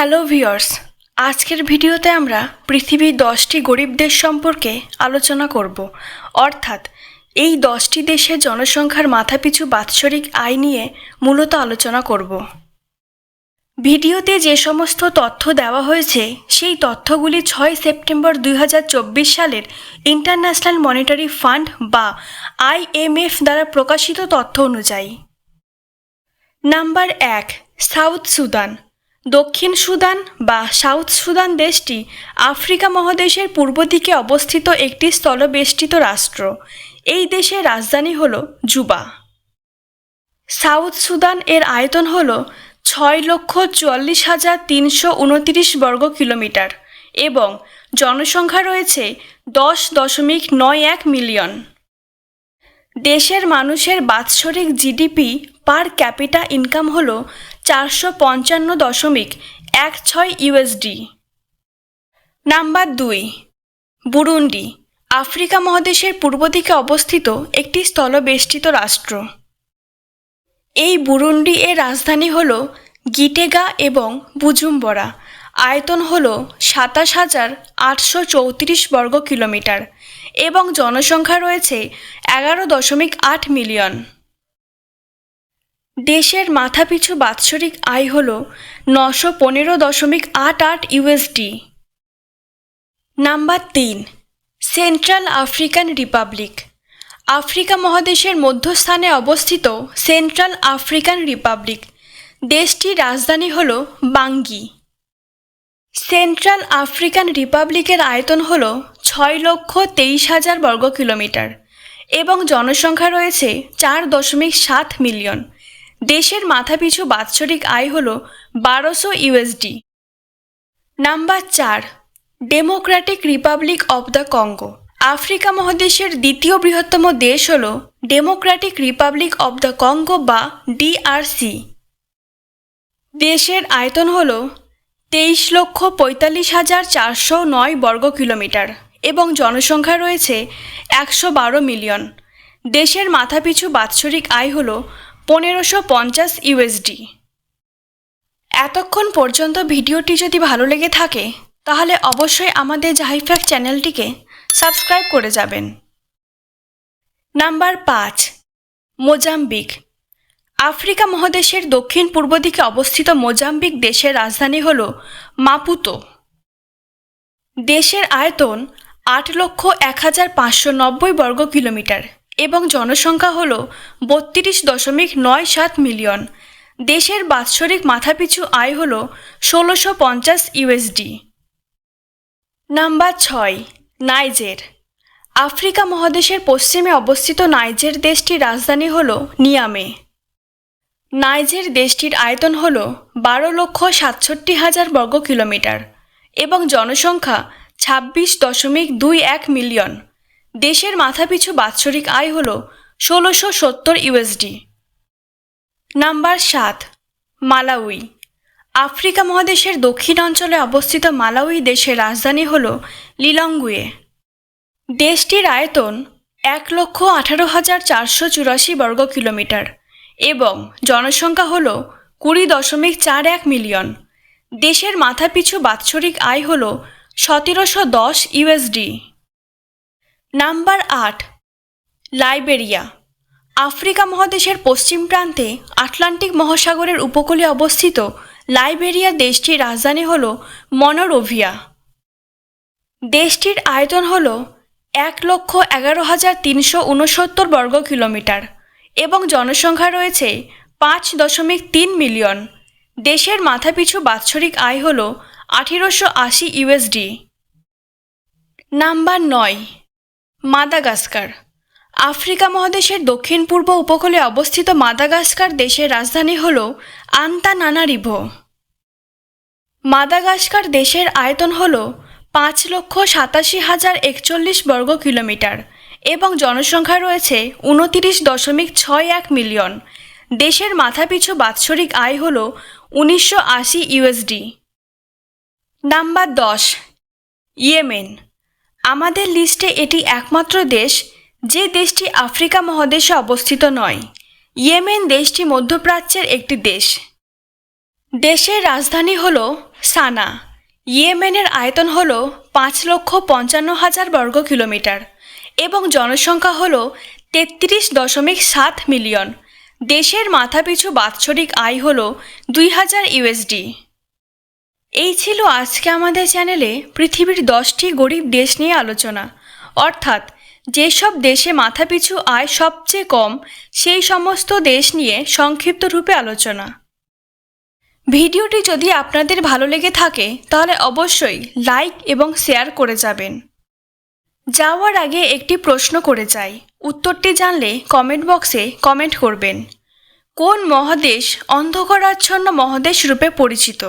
Hello viewers আজকের ভিডিওতে আমরা পৃথিবীর দশটি গরিব দেশ সম্পর্কে আলোচনা করব। অর্থাৎ, এই দশটি দেশের জনসংখ্যার মাথাপিছু বাৎসরিক আয় নিয়ে মূলত আলোচনা করব। ভিডিওতে যে সমস্ত তথ্য দেওয়া হয়েছে, সেই তথ্যগুলি ছয় সেপ্টেম্বর দুই হাজার চব্বিশ সালের ইন্টারন্যাশনাল মনিটারি ফান্ড বা আইএমএফ দ্বারা প্রকাশিত তথ্য অনুযায়ী। নাম্বার এক, সাউথ সুদান। দক্ষিণ সুদান বা সাউথ সুদান দেশটি আফ্রিকা মহাদেশের পূর্ব দিকে অবস্থিত একটি স্থলবেষ্টিত রাষ্ট্র। এই দেশের রাজধানী হল জুবা। সাউথ সুদান এর আয়তন হল ছয় লক্ষ চুয়াল্লিশ হাজার তিনশো উনতিরিশ বর্গ কিলোমিটার এবং জনসংখ্যা রয়েছে দশ দশমিক নয় এক মিলিয়ন। দেশের মানুষের বাৎসরিক জিডিপি পার ক্যাপিটা ইনকাম হল চারশো পঞ্চান্ন দশমিক এক ছয় ইউএসডি নাম্বার দুই, বুরুন্ডি, আফ্রিকা মহাদেশের পূর্ব দিকে অবস্থিত একটি স্থলবেষ্টিত রাষ্ট্র। এই বুরুন্ডি এর রাজধানী হল গিটেগা এবং বুজুম্বরা। আয়তন হল সাতাশ হাজার আটশো চৌত্রিশ বর্গ কিলোমিটার এবং জনসংখ্যা রয়েছে এগারো দশমিক আট মিলিয়ন। দেশের মাথাপিছু বাৎসরিক আয় হল নশো পনেরো দশমিক আট আট ইউএসডি নাম্বার তিন, সেন্ট্রাল আফ্রিকান রিপাবলিক। আফ্রিকা মহাদেশের মধ্যস্থানে অবস্থিত সেন্ট্রাল আফ্রিকান রিপাবলিক। দেশটির রাজধানী হল বাঙ্গি। সেন্ট্রাল আফ্রিকান রিপাবলিকের আয়তন হল ছয় লক্ষ তেইশ হাজার বর্গ কিলোমিটার এবং জনসংখ্যা রয়েছে চার দশমিক সাত মিলিয়ন। দেশের মাথাপিছু বাৎসরিক আয় হল বারোশো ইউএসডি। নাম্বার চার democratic republic of the Congo Africa মহাদেশের দ্বিতীয় বৃহত্তম দেশ হল democratic republic of the Congo বা ডিআরসি দেশের আয়তন হল তেইশ লক্ষ পঁয়তাল্লিশ হাজার চারশো নয় বর্গ কিলোমিটার এবং জনসংখ্যা রয়েছে একশো বারো মিলিয়ন। দেশের মাথাপিছু বাৎসরিক আয় হল পনেরোশো পঞ্চাশ ইউএসডি এতক্ষণ পর্যন্ত ভিডিওটি যদি ভালো লেগে থাকে, তাহলে অবশ্যই আমাদের জাহিফ্যাক চ্যানেলটিকে সাবস্ক্রাইব করে যাবেন। নাম্বার পাঁচ, মোজাম্বিক। আফ্রিকা মহাদেশের দক্ষিণ পূর্ব দিকে অবস্থিত মোজাম্বিক দেশের রাজধানী হল মাপুতো। দেশের আয়তন আট লক্ষ এক হাজার পাঁচশো নব্বই বর্গ কিলোমিটার। এবং জনসংখ্যা হল বত্রিশ দশমিক নয় সাত মিলিয়ন। দেশের বাৎসরিক মাথাপিছু আয় হল ষোলোশো পঞ্চাশ ইউএসডি। নাম্বার ছয়, নাইজের। আফ্রিকা মহাদেশের পশ্চিমে অবস্থিত নাইজের দেশটির রাজধানী হল নিয়ামে। নাইজের দেশটির আয়তন হল বারো লক্ষ সাতষট্টি হাজার বর্গ কিলোমিটার এবং জনসংখ্যা ছাব্বিশ দশমিক দুই এক মিলিয়ন। দেশের মাথাপিছু বাৎসরিক আয় হল ষোলোশো সত্তর ইউএসডি। নাম্বার সাত, মালাউই। আফ্রিকা মহাদেশের দক্ষিণ অঞ্চলে অবস্থিত মালাউই দেশের রাজধানী হল লিলঙ্গুয়ে দেশটির আয়তন এক লক্ষ আঠারো হাজার চারশো চুরাশি বর্গ কিলোমিটার এবং জনসংখ্যা হল কুড়ি দশমিক চার এক মিলিয়ন। দেশের মাথাপিছু বাৎসরিক আয় হল সতেরোশো দশ ইউএসডি। নাম্বার আট, লাইবেরিয়া। আফ্রিকা মহাদেশের পশ্চিম প্রান্তে আটলান্টিক মহাসাগরের উপকূলে অবস্থিত লাইবেরিয়া দেশটির রাজধানী হল মনোরোভিয়া। দেশটির আয়তন হল এক লক্ষ এগারো হাজার তিনশো উনসত্তর বর্গ কিলোমিটার এবং জনসংখ্যা রয়েছে পাঁচ দশমিক তিন মিলিয়ন। দেশের মাথাপিছু বাৎসরিক আয় হল আঠেরোশো আশি ইউএসডি। নাম্বার নয় মাদাগাস্কার। আফ্রিকা মহাদেশের দক্ষিণ পূর্ব উপকূলে অবস্থিত মাদাগাস্কার দেশের রাজধানী হল আন্তানানারিভো। মাদাগাস্কার দেশের আয়তন হল পাঁচ লক্ষ সাতাশি হাজার একচল্লিশ বর্গ কিলোমিটার এবং জনসংখ্যা রয়েছে উনতিরিশ দশমিক ছয় এক মিলিয়ন। দেশের মাথাপিছু বাৎসরিক আয় হল উনিশশো আশি ইউএসডি। নাম্বার দশ, ইয়েমেন। আমাদের লিস্টে এটি একমাত্র দেশ যে দেশটি আফ্রিকা মহাদেশে অবস্থিত নয়। ইয়েমেন দেশটি মধ্যপ্রাচ্যের একটি দেশ। দেশের রাজধানী হল সানা। ইয়েমেনের আয়তন হল পাঁচ লক্ষ পঞ্চান্ন হাজার বর্গ কিলোমিটার এবং জনসংখ্যা হল তেত্রিশ দশমিক সাত মিলিয়ন। দেশের মাথাপিছু বাৎসরিক আয় হল দুই হাজার ইউএসডি। এই ছিল আজকে আমাদের চ্যানেলে পৃথিবীর দশটি গরিব দেশ নিয়ে আলোচনা। অর্থাৎ যেসব দেশে মাথাপিছু আয় সবচেয়ে কম, সেই সমস্ত দেশ নিয়ে সংক্ষিপ্ত রূপে আলোচনা। ভিডিওটি যদি আপনাদের ভালো লেগে থাকে, তাহলে অবশ্যই লাইক এবং শেয়ার করে যাবেন। যাওয়ার আগে একটি প্রশ্ন করে যাই। উত্তরটি জানলে কমেন্ট বক্সে কমেন্ট করবেন। কোন মহাদেশ অন্ধকারাচ্ছন্ন মহাদেশ রূপে পরিচিত?